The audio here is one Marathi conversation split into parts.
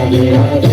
Hare Hare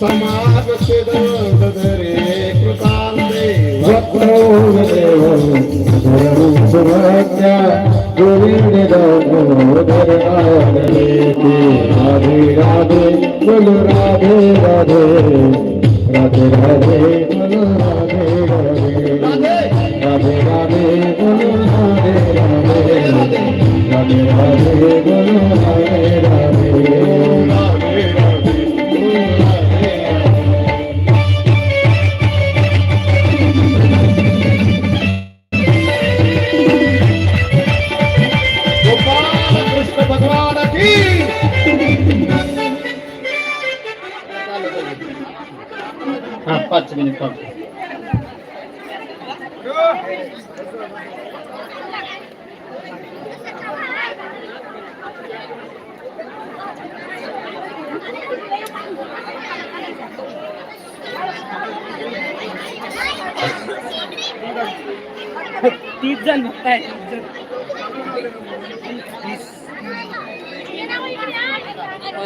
समागते दधरे कृतान्ते वक्रौदेव धरणुसुभाग्या गोविन्द दामोदर माधवी राधे राधे बोलो राधे राधे राधे राधे बोलो राधे राधे राधे राधे बोलो राधे राधे राधे राधे बोलो राधे राधे राधे राधे तीस जण बघताय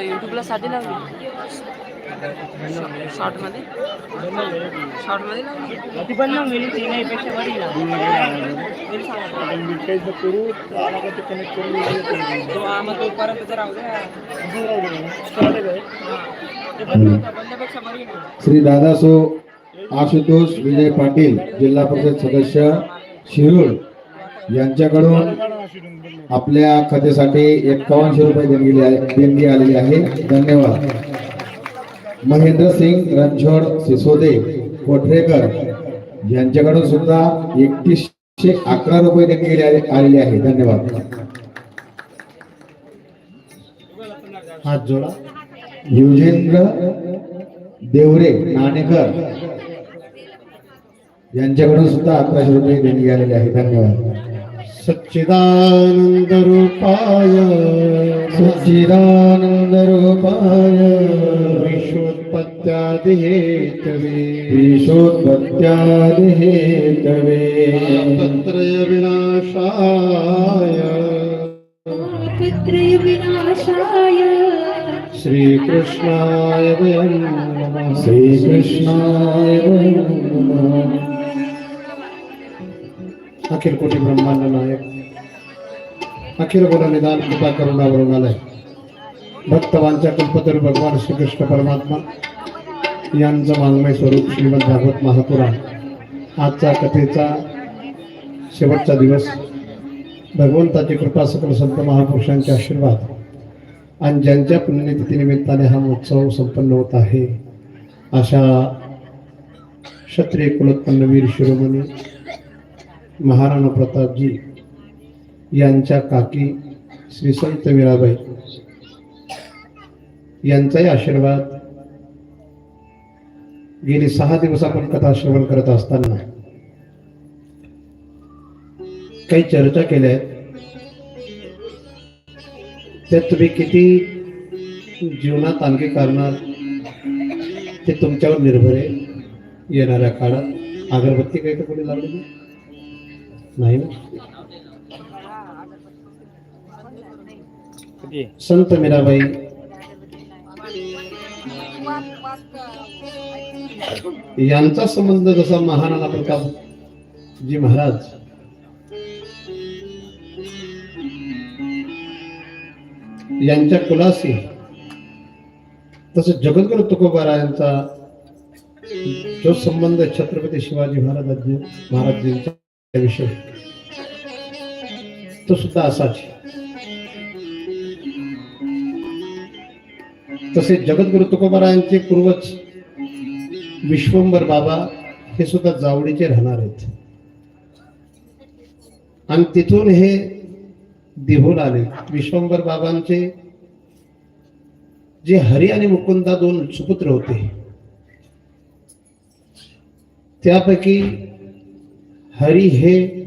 युट्यूबला साधी लावली शॉर्टमध्ये शॉर्टमध्ये लावली ती पण ना मिळून ती नाही पेक्षा बरी मग तोपर्यंत राहू द्या ते बंद होतं, बंदपेक्षा बरी नाही श्री दादासो आशुतोष विजय पाटील जिल्हा परिषद सदस्य शिरूर. यांच्याकडून आपल्या खात्यासाठी एक्कावनशे रुपये देणगी आहे- देणगी आलेली आहे. धन्यवाद. महेंद्र सिंग रणछोड सिसोदे कोठरेकर यांच्याकडून सुद्धा एकतीसशे अकरा रुपये आले- आलेली आहे धन्यवाद. हात जोडा. युजेंद्र देवरे नाणेकर यांच्याकडून सुद्धा अकराशे रुपये देणगी आलेली आहे धन्यवाद. सच्चिदानंद रूपाय सच्चिदानंद रूपाय विश्वोत्पत्त्यादि हेतवे विशोत्पत्त्यादि हेतवे तत्रय विनाशाय पितृ विनाशाय श्रीकृष्णाय वयं नमः श्रीकृष्णाय नमः अखिल कोटी ब्रह्मांड नायक अखिल गुण निदान कृपा करुणा वरुणालय भक्तवांच्या कल्पतरू भगवान श्रीकृष्ण परमात्मा यांचं वाङ्मय स्वरूप श्रीमद भागवत महापुराण. आजचा कथेचा शेवटचा दिवस. भगवंताची कृपा सकल संत महापुरुषांचे आशीर्वाद. आणि ज्यांच्या पुण्यतिथीनिमित्ताने हा उत्सव संपन्न होत आहे अशा क्षत्रिय कुलोत्पन्न वीर शिरोमणी महाराणा प्रतापजी यांच्या काकी श्री संत मीराबाई. यांचाही आशीर्वाद. गेली सहा दिवस आपण कथा श्रवण करत असताना काही चर्चा केल्या आहेत. त्यात तुम्ही किती जीवनात आणखी करणार ते तुमच्यावर निर्भर आहे. येणाऱ्या काळात. अगरबत्ती काही तर कोणी लावलेली नाही ना? संत मीराबाई. यांचा संबंध जसा महाराणा प्रताप जी महाराज. यांच्या कुलाशी तसंच जगद्गुरु तुकोबारा यांचा जो संबंध छत्रपती शिवाजी महाराज महाराजांच्या विषयी तो सुद्धा असाच तसे जगद्गुरु तुकोबारायांचे पूर्वज विश्वंभर बाबा हे सुद्धा जावडीचे राहणार आहेत. आणि तिथून हे दिभून आले. विश्वंभर बाबांचे जे हरी आणि मुकुंदा दोन सुपुत्र होते त्यापैकी हरी हे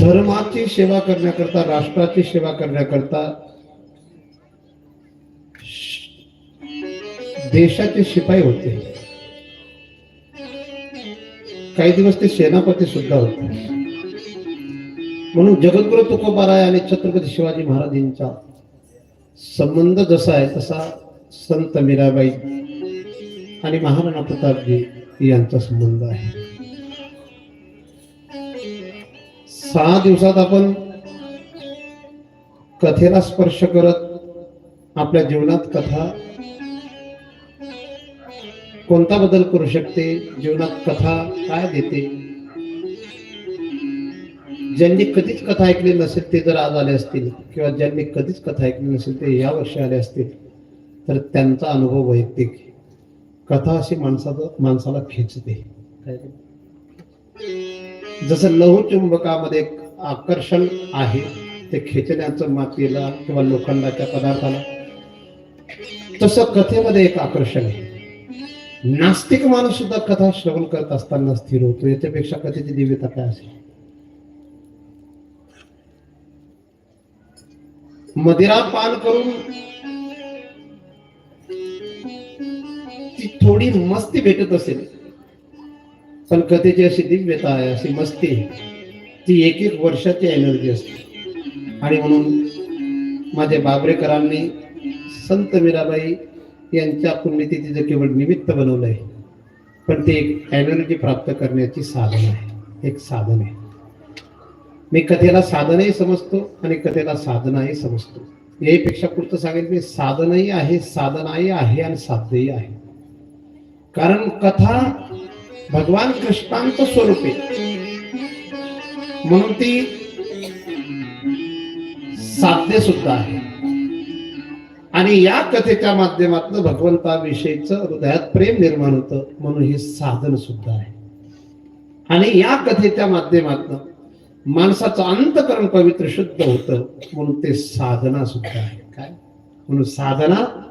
धर्माची सेवा करण्याकरता राष्ट्राची सेवा करण्याकरता देशाचे शिपाई होते. काही दिवस ते सेनापती सुद्धा होते. म्हणून जगद्गुरु तुकोबाराय आणि छत्रपती शिवाजी महाराजांचा संबंध जसा आहे तसा संत मीराबाई आणि महाराणा प्रतापजी यांचा संबंध आहे. सहा दिवसात आपण कथेला स्पर्श करत आपल्या जीवनात कथा कोणता बदल करू शकते? जीवनात कथा काय देते? ज्यांनी कधीच कथा ऐकली नसेल ते जर आज आले असतील किंवा ज्यांनी कधीच कथा ऐकली नसेल ते या वर्षी आले असतील तर त्यांचा अनुभव वैयक्तिक. कथा अशी माणसाचं माणसाला खेचते. काय जसं लहू चुंबकामध्ये आकर्षण आहे ते खेचण्याचं मातीला किंवा लोखंडाच्या पदार्थाला. तसं कथेमध्ये एक आकर्षण आहे. नास्तिक माणूस सुद्धा कथा श्रवण करत असताना स्थिर होतो. याच्यापेक्षा कथेची दिव्यता काय असेल? मदिरा पान करून ती थोडी मस्ती भेटत असेल. पण कथेची अशी दिव्यता आहे अशी मस्ती ती एक एक वर्षाची एनर्जी असते. आणि म्हणून माझ्या बाबरेकरांनी संत मीराबाई यांच्या पुण्यतिथीचं केवळ निमित्त बनवलं आहे पण ते एक एनर्जी प्राप्त करण्याची साधन आहे. एक साधन आहे. मी कथेला साधनही समजतो आणि कथेला साधनाही समजतो. याहीपेक्षा पुढचं सांगेल मी साधनही आहे साधनाही आहे आणि साध्यही आहे. कारण कथा भगवान कृष्णांचं स्वरूप. आहे म्हणून ती साध्य सुद्धा आहे. आणि या कथेच्या माध्यमातून भगवंताविषयीच हृदयात प्रेम निर्माण होतं म्हणून हे साधन सुद्धा आहे. आणि या कथेच्या माध्यमातून माणसाचं अंतकरण पवित्र शुद्ध होतं म्हणून ते साधना सुद्धा आहे. काय? म्हणून साधना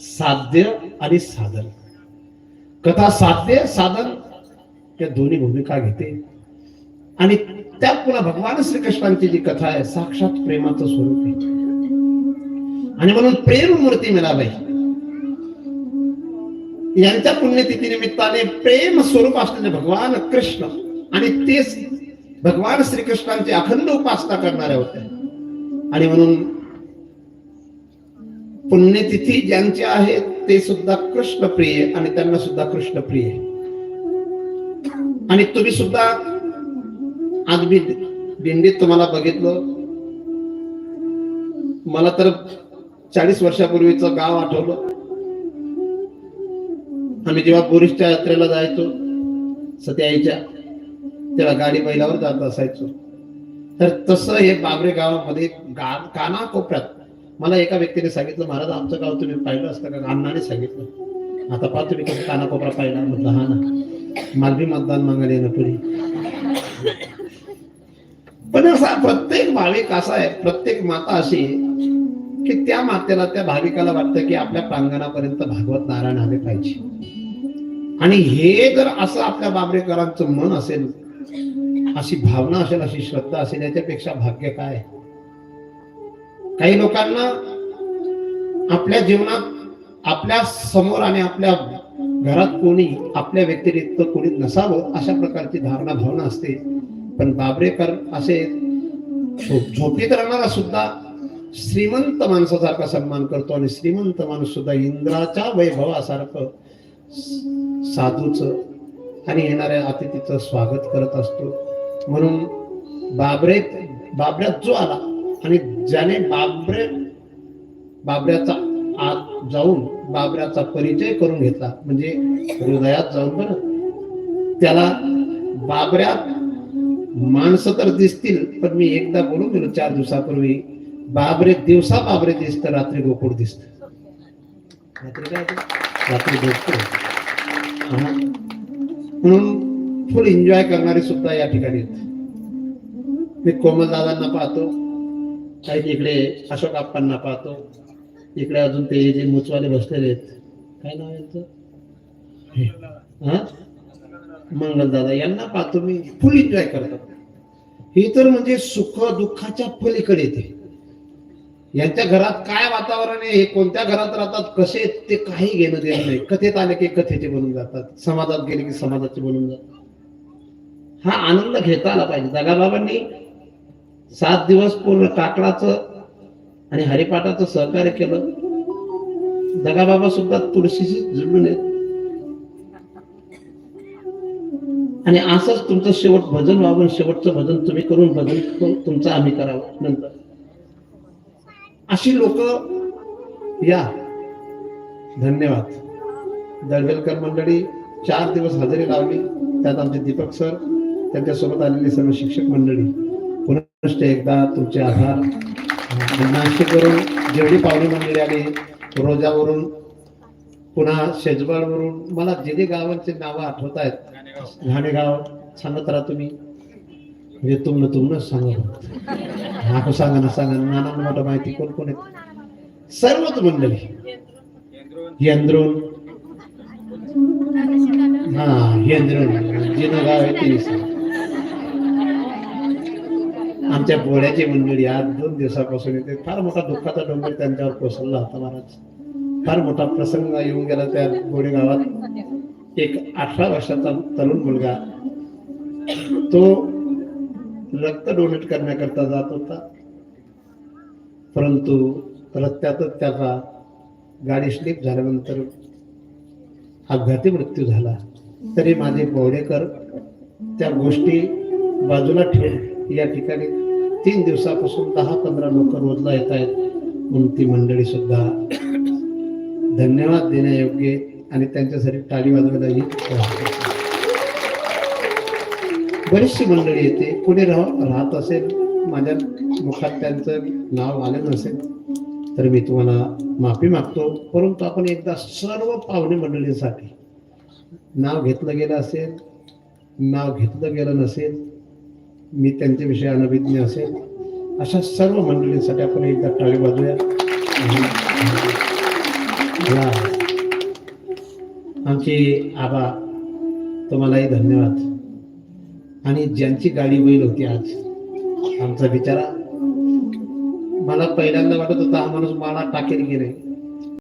साध्य आणि साधन. कथा साध्य साधन या दोन्ही भूमिका घेते. आणि त्यात पुन्हा भगवान श्रीकृष्णांची जी कथा आहे साक्षात प्रेमाचं स्वरूप आहे. आणि म्हणून प्रेम मूर्ती मिळाली. यांच्या पुण्यतिथी निमित्ताने प्रेम स्वरूप असलेले भगवान कृष्ण आणि तेच भगवान श्रीकृष्णांची अखंड उपासना करणाऱ्या होत्या आणि म्हणून पुण्यतिथी ज्यांचे आहेत ते सुद्धा कृष्ण प्रिय आणि त्यांना सुद्धा कृष्ण प्रिय आणि तुम्ही सुद्धा आज मी दिंडीत तुम्हाला बघितलं. मला तर चाळीस वर्षापूर्वीचं गाव आठवलं. आम्ही जेव्हा बोरिसच्या यात्रेला जायचो सत्याईच्या तेव्हा गाडी बैलावर जात असायचो. तर तसं हे बाबरे गावामध्ये गा कानाकोपऱ्यात मला एका व्यक्तीने सांगितलं महाराज आमचं गाव तुम्ही पाहिलं असतं का? अण्णाने सांगितलं. आता पाहतो तुम्ही कसं कानाकोपरा पाहिला म्हटलं हा ना. मला बी मतदान मागायला येणं पुढे पण असा प्रत्येक भाविक असा आहे प्रत्येक माता अशी की त्या मातेला त्या भाविकाला वाटतं की आपल्या प्रांगणापर्यंत भागवत नारायण आले पाहिजे आणि हे जर असं आपल्या बाबरेकरांचं मन असेल अशी भावना असेल अशी श्रद्धा असेल याच्यापेक्षा भाग्य काय आहे? काही लोकांना आपल्या जीवनात आपल्यासमोर आणि आपल्या घरात कोणी आपल्या व्यतिरिक्त कोणी नसावं अशा प्रकारची धारणा भावना असते. पण बाबरेकर असे झोपेत राहणारा सुद्धा श्रीमंत माणसासारखा सन्मान करतो आणि श्रीमंत माणूस सुद्धा इंद्राच्या वैभवासारखं साधूच आणि येणाऱ्या अतिथीचं स्वागत करत असतो. म्हणून बाबरे बाबऱ्यात जो आला आणि ज्याने बाबरे बाबऱ्याचा आत जाऊन बाबऱ्याचा परिचय करून घेतला. म्हणजे हृदयात जाऊन बरं. त्याला बाबऱ्यात माणसं तर दिसतील पण मी एकदा बोलून गेलो चार दिवसापूर्वी. बाबरे दिवसा बाबरे दिसत रात्री गोकुळ दिसत. रात्री काय रात्री गोकुळ म्हणून फुल एन्जॉय करणारे सुद्धा या ठिकाणी मी कोमल दादांना पाहतो काही इकडे अशोक आप्पांना पाहतो. इकडे अजून ते जे मुचवाले बसलेले आहेत. काय नाव यांचं? हे. हा? मंगल दादा यांना पाहतो मी फुल एन्जॉय करतात ही तर म्हणजे सुख दुःखाच्या पलीकडे येते यांच्या घरात काय वातावरण आहे हे कोणत्या घरात राहतात कसे ते काही घेणं देणं नाही. कथेत आले की कथेचे बनून जातात समाजात गेले की समाजाचे बनून जातात. हा आनंद घेता आला पाहिजे. दगाबाबांनी सात दिवस पूर्ण काकडाचं आणि हरिपाठाचं सहकार्य केलं. दगाबाबा सुद्धा तुळशीशी जुळून येत. आणि असंच तुमचं शेवट भजन व्हावं शेवटचं भजन तुम्ही करून भजन करून तुमचं आम्ही करावं नंतर. अशी लोक या. धन्यवाद. दळवेलकर मंडळी चार दिवस हजेरी लावली. त्यात आमचे दीपक सर त्यांच्यासोबत आलेली सर्व शिक्षक मंडळी. पुनश्च एकदा तुमचे आभार. नाशिकवरून जेवढी पाहुणी मंडळी आली रोजावरून पुन्हा शेजवाडवरून मला जे जे गावांचे नावं आठवत आहेत. घाणेगाव सांगत राहा तुम्ही. म्हणजे तुमनं तुमनं सांगा. हा सांगा ना सांगा नाना मोठं माहिती कोण कोण आहेत? सर्वच मंडळी. यंद्रोन. हा यंद्रोन. जिनं गाव आहे ते. आमच्या बोळ्याची मंडळी आज दोन दिवसापासून येते फार मोठा दुःखाचा डोंगर त्यांच्यावर कोसळला होता महाराज. फार मोठा प्रसंग येऊन गेला त्या गोडे गावात एक अठरा वर्षाचा तरुण मुलगा तो रक्त डोनेट करण्याकरता जात होता. परंतु रस्त्यातच त्याचा गाडी स्लिप झाल्यानंतर अपघाती मृत्यू झाला. तरी माझे बोवडेकर त्या गोष्टी बाजूला ठेवून या ठिकाणी तीन दिवसापासून दहा पंधरा लोक रोजला येत आहेत. म्हणून ती मंडळी सुद्धा. धन्यवाद देण्यायोग्य आणि त्यांच्यासाठी टाळी वाजवण्याची बरीचशी मंडळी येते. पुढे राह राहत असेल माझ्या मुखात त्यांचं नाव आलं नसेल तर मी तुम्हाला माफी मागतो. परंतु आपण एकदा सर्व पाहुणे मंडळींसाठी नाव घेतलं गेलं असेल नाव घेतलं गेलं नसेल मी त्यांच्याविषयी अनभिज्ञ असेल. अशा सर्व मंडळींसाठी आपण एकदा टाळी वाजूया आमची आमचे आबा तुम्हालाही धन्यवाद. आणि ज्यांची गाडी बैल होती आज आमचा बिचारा. मला पहिल्यांदा वाटत होता हा माणूस मला टाकेल की नाही.